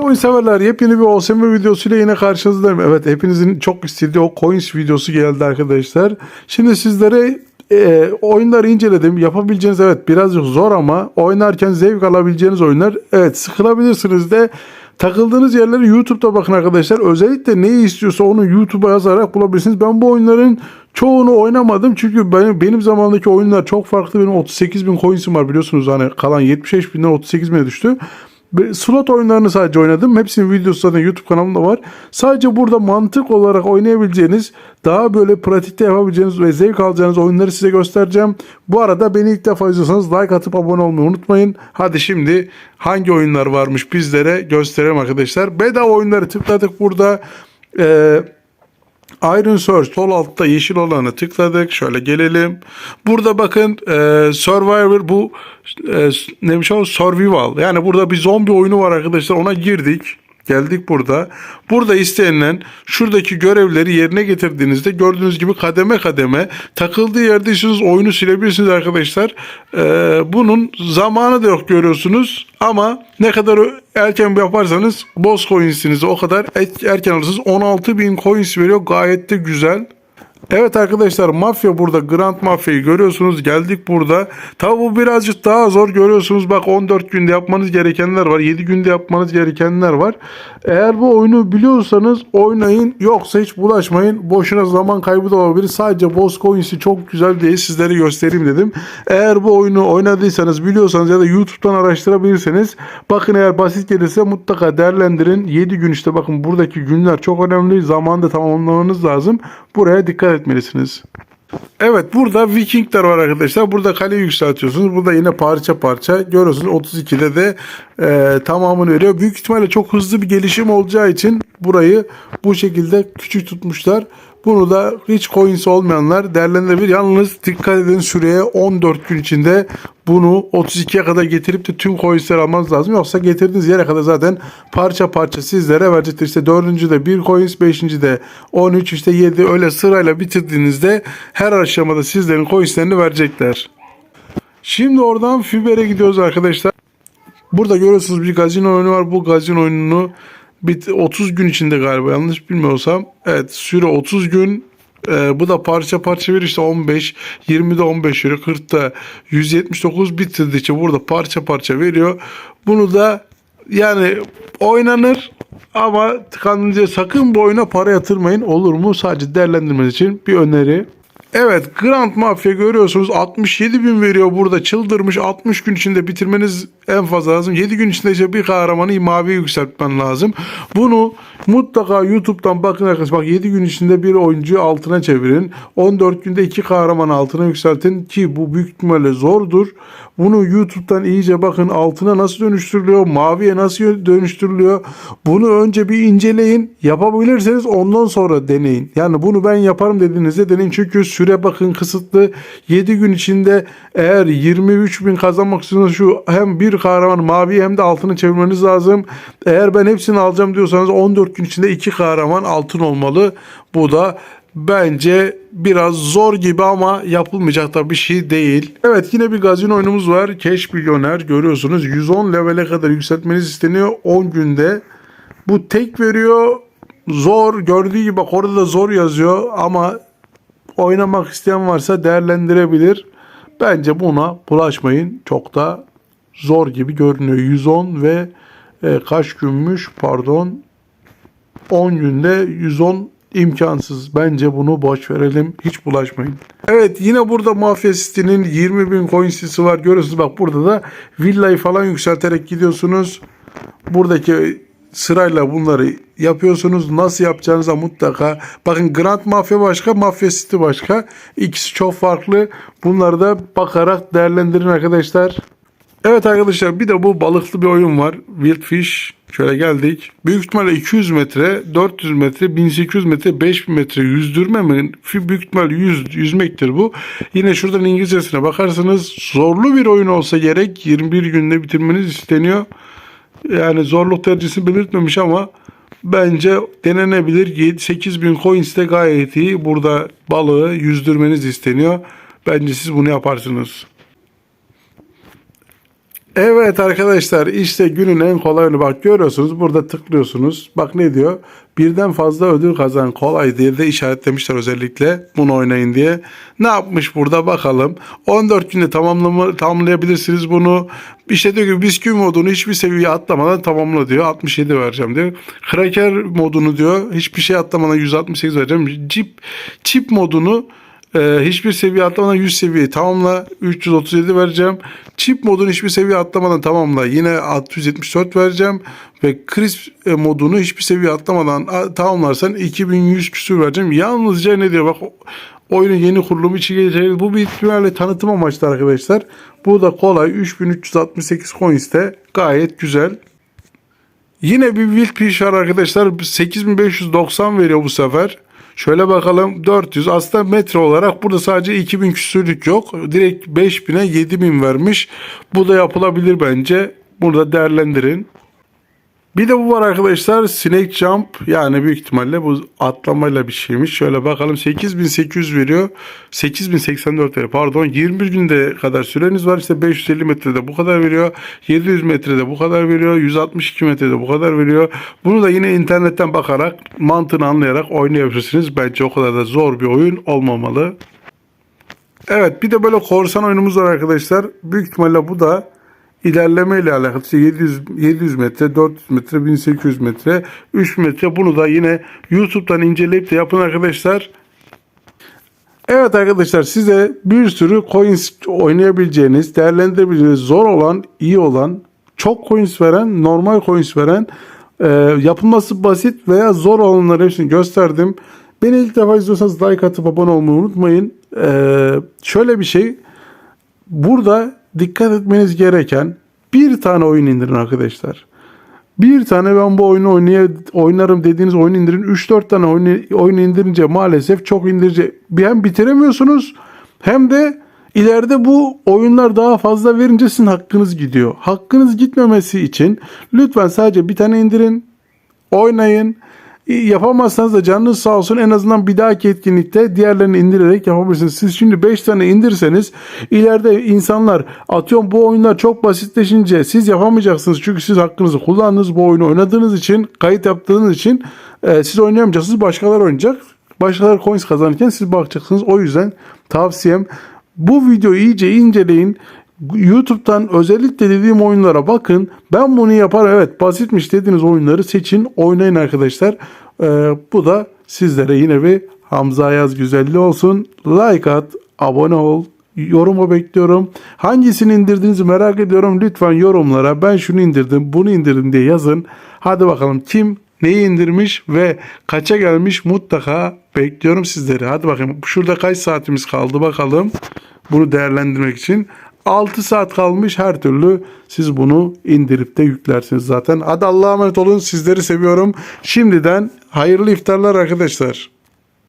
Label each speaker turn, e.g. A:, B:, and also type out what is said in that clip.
A: Selam oyun severler. Yepyeni bir OSM videosuyla yine karşınızdayım. Evet hepinizin çok istediği o coins videosu geldi arkadaşlar. Şimdi sizlere e, oyunları inceledim. Yapabileceğiniz evet birazcık zor ama oynarken zevk alabileceğiniz oyunlar. Evet sıkılabilirsiniz de takıldığınız yerleri YouTube'da bakın arkadaşlar. Özellikle neyi istiyorsa onu YouTube'a yazarak bulabilirsiniz. Ben bu oyunların çoğunu oynamadım. Çünkü benim, benim zamanımdaki oyunlar çok farklı. Benim 38 bin coins'im var biliyorsunuz. Hani kalan 75 binden 38 bine düştü. Slot oyunlarını sadece oynadım. Hepsinin videosu zaten YouTube kanalımda var. Sadece burada mantık olarak oynayabileceğiniz, daha böyle pratikte yapabileceğiniz ve zevk alacağınız oyunları size göstereceğim. Bu arada beni ilk defa izliyorsanız like atıp abone olmayı unutmayın. Hadi şimdi hangi oyunlar varmış bizlere gösterelim arkadaşlar. Bedava oyunları tıkladık burada. Eee Iron Search sol altta yeşil olanı tıkladık. Şöyle gelelim. Burada bakın e, Survivor bu e, neymiş o? Survival. Yani burada bir zombi oyunu var arkadaşlar. Ona girdik. Geldik burada. Burada istenilen şuradaki görevleri yerine getirdiğinizde gördüğünüz gibi kademe kademe takıldığı yerde istiyorsanız oyunu silebilirsiniz arkadaşlar. Ee, bunun zamanı da yok görüyorsunuz ama ne kadar erken yaparsanız boss coins'inizi o kadar erken alırsınız. 16.000 coins veriyor gayet de güzel. Evet arkadaşlar mafya burada Grand Mafya'yı görüyorsunuz geldik burada. Tabi bu birazcık daha zor görüyorsunuz bak 14 günde yapmanız gerekenler var 7 günde yapmanız gerekenler var. Eğer bu oyunu biliyorsanız oynayın yoksa hiç bulaşmayın boşuna zaman kaybı da olabilir. Sadece boss coins'i çok güzel diye sizlere göstereyim dedim. Eğer bu oyunu oynadıysanız biliyorsanız ya da YouTube'dan araştırabilirseniz bakın eğer basit gelirse mutlaka değerlendirin. 7 gün işte bakın buradaki günler çok önemli zamanda tamamlamanız lazım. Buraya dikkat etmelisiniz. Evet burada Vikingler var arkadaşlar. Burada kale yükseltiyorsunuz. Burada yine parça parça görüyorsunuz 32'de de e, tamamını veriyor. Büyük ihtimalle çok hızlı bir gelişim olacağı için burayı bu şekilde küçük tutmuşlar. Bunu da hiç coins olmayanlar değerlendirebilir. Yalnız dikkat edin süreye 14 gün içinde bunu 32'ye kadar getirip de tüm coinsleri almanız lazım. Yoksa getirdiğiniz yere kadar zaten parça parça sizlere verecektir. İşte 4. de 1 coins, 5. de 13, işte 7 öyle sırayla bitirdiğinizde her aşamada sizlerin coinslerini verecekler. Şimdi oradan Fiber'e gidiyoruz arkadaşlar. Burada görüyorsunuz bir gazino oyunu var. Bu gazino oyununu bit 30 gün içinde galiba yanlış bilmiyorsam. Evet süre 30 gün. Ee, bu da parça parça bir işte 15, 20'de 15 veriyor, 40'da 179 bitirdikçe burada parça parça veriyor. Bunu da yani oynanır ama tıkanınca sakın bu oyuna para yatırmayın olur mu? Sadece değerlendirmeniz için bir öneri. Evet Grand Mafya görüyorsunuz 67 bin veriyor burada çıldırmış 60 gün içinde bitirmeniz en fazla lazım. 7 gün içinde işte bir kahramanı mavi yükseltmen lazım. Bunu mutlaka YouTube'dan bakın arkadaşlar bak 7 gün içinde bir oyuncuyu altına çevirin. 14 günde iki kahraman altına yükseltin ki bu büyük ihtimalle zordur. Bunu YouTube'dan iyice bakın altına nasıl dönüştürülüyor, maviye nasıl dönüştürülüyor. Bunu önce bir inceleyin. Yapabilirseniz ondan sonra deneyin. Yani bunu ben yaparım dediğinizde deneyin. Çünkü süre bakın kısıtlı. 7 gün içinde eğer 23 bin kazanmak istiyorsanız şu hem bir kahraman mavi hem de altını çevirmeniz lazım. Eğer ben hepsini alacağım diyorsanız 14 gün içinde iki kahraman altın olmalı. Bu da bence biraz zor gibi ama yapılmayacak da bir şey değil. Evet yine bir gazino oyunumuz var. Cash Milyoner görüyorsunuz. 110 levele kadar yükseltmeniz isteniyor 10 günde. Bu tek veriyor. Zor gördüğü gibi bak orada da zor yazıyor ama oynamak isteyen varsa değerlendirebilir. Bence buna bulaşmayın. Çok da zor gibi görünüyor. 110 ve e, kaç günmüş pardon 10 günde 110 imkansız. Bence bunu boş verelim. Hiç bulaşmayın. Evet yine burada Mafya City'nin 20 bin coin sitesi var. Görüyorsunuz bak burada da villayı falan yükselterek gidiyorsunuz. Buradaki sırayla bunları yapıyorsunuz. Nasıl yapacağınıza mutlaka bakın Grand Mafya başka, Mafya City başka. İkisi çok farklı. Bunları da bakarak değerlendirin arkadaşlar. Evet arkadaşlar bir de bu balıklı bir oyun var. Wild Fish. Şöyle geldik. Büyük ihtimalle 200 metre, 400 metre, 1800 metre, 5000 metre yüzdürme mi? Büyük ihtimalle yüz, yüzmektir bu. Yine şuradan İngilizcesine bakarsanız zorlu bir oyun olsa gerek 21 günde bitirmeniz isteniyor. Yani zorluk derecesini belirtmemiş ama bence denenebilir. 7-8 bin coins de gayet iyi. Burada balığı yüzdürmeniz isteniyor. Bence siz bunu yaparsınız. Evet arkadaşlar işte günün en kolay oyunu bak görüyorsunuz burada tıklıyorsunuz. Bak ne diyor? Birden fazla ödül kazan kolay diye de işaretlemişler özellikle bunu oynayın diye. Ne yapmış burada bakalım. 14 günde tamamlayabilirsiniz bunu. İşte diyor ki bisküvi modunu hiçbir seviye atlamadan tamamla diyor. 67 vereceğim diyor. Kraker modunu diyor hiçbir şey atlamadan 168 vereceğim. Chip, chip modunu ee, hiçbir seviye atlamadan 100 seviyeyi tamamla. 337 vereceğim. Chip modunu hiçbir seviye atlamadan tamamla. Yine 674 vereceğim. Ve crisp e, modunu hiçbir seviye atlamadan tamamlarsan 2100 küsür vereceğim. Yalnızca ne diyor bak oyunun yeni kurulumu içi gelecek. Bu bir ihtimalle tanıtım amaçlı arkadaşlar. Bu da kolay. 3368 coins'te gayet güzel. Yine bir Wild var arkadaşlar. 8590 veriyor bu sefer. Şöyle bakalım 400 aslında metre olarak burada sadece 2000 küsürlük yok. Direkt 5000'e 7000 vermiş. Bu da yapılabilir bence. Burada değerlendirin. Bir de bu var arkadaşlar Snake Jump yani büyük ihtimalle bu atlamayla bir şeymiş. Şöyle bakalım 8800 veriyor. 8084 veriyor pardon 21 günde kadar süreniz var. İşte 550 metrede bu kadar veriyor. 700 metrede bu kadar veriyor. 162 metrede bu kadar veriyor. Bunu da yine internetten bakarak mantığını anlayarak oynayabilirsiniz. Bence o kadar da zor bir oyun olmamalı. Evet bir de böyle korsan oyunumuz var arkadaşlar. Büyük ihtimalle bu da ilerleme ile alakalı. İşte 700, 700 metre, 400 metre, 1800 metre, 3000 metre. Bunu da yine YouTube'dan inceleyip de yapın arkadaşlar. Evet arkadaşlar size bir sürü coins oynayabileceğiniz, değerlendirebileceğiniz, zor olan, iyi olan, çok coins veren, normal coins veren, e, yapılması basit veya zor olanları hepsini gösterdim. Beni ilk defa izliyorsanız like atıp abone olmayı unutmayın. E, şöyle bir şey, burada dikkat etmeniz gereken bir tane oyun indirin arkadaşlar. Bir tane ben bu oyunu oynaya, oynarım dediğiniz oyunu indirin. 3-4 tane oyunu, oyunu indirince maalesef çok indirince hem bitiremiyorsunuz hem de ileride bu oyunlar daha fazla verince sizin hakkınız gidiyor. Hakkınız gitmemesi için lütfen sadece bir tane indirin, oynayın. Yapamazsanız da canınız sağ olsun en azından bir dahaki etkinlikte diğerlerini indirerek yapabilirsiniz. Siz şimdi 5 tane indirseniz ileride insanlar atıyorum bu oyunlar çok basitleşince siz yapamayacaksınız. Çünkü siz hakkınızı kullandınız bu oyunu oynadığınız için kayıt yaptığınız için e, siz oynayamayacaksınız başkaları oynayacak. Başkaları coins kazanırken siz bakacaksınız. O yüzden tavsiyem bu videoyu iyice inceleyin. YouTube'dan özellikle dediğim oyunlara bakın. Ben bunu yaparım. Evet basitmiş dediğiniz oyunları seçin. Oynayın arkadaşlar. Ee, bu da sizlere yine bir Hamza Yaz güzelliği olsun. Like at, abone ol. Yorumu bekliyorum. Hangisini indirdiğinizi merak ediyorum. Lütfen yorumlara ben şunu indirdim, bunu indirdim diye yazın. Hadi bakalım kim neyi indirmiş ve kaça gelmiş mutlaka bekliyorum sizleri. Hadi bakayım şurada kaç saatimiz kaldı bakalım bunu değerlendirmek için. 6 saat kalmış her türlü siz bunu indirip de yüklersiniz zaten. Hadi Allah'a emanet olun sizleri seviyorum. Şimdiden hayırlı iftarlar arkadaşlar.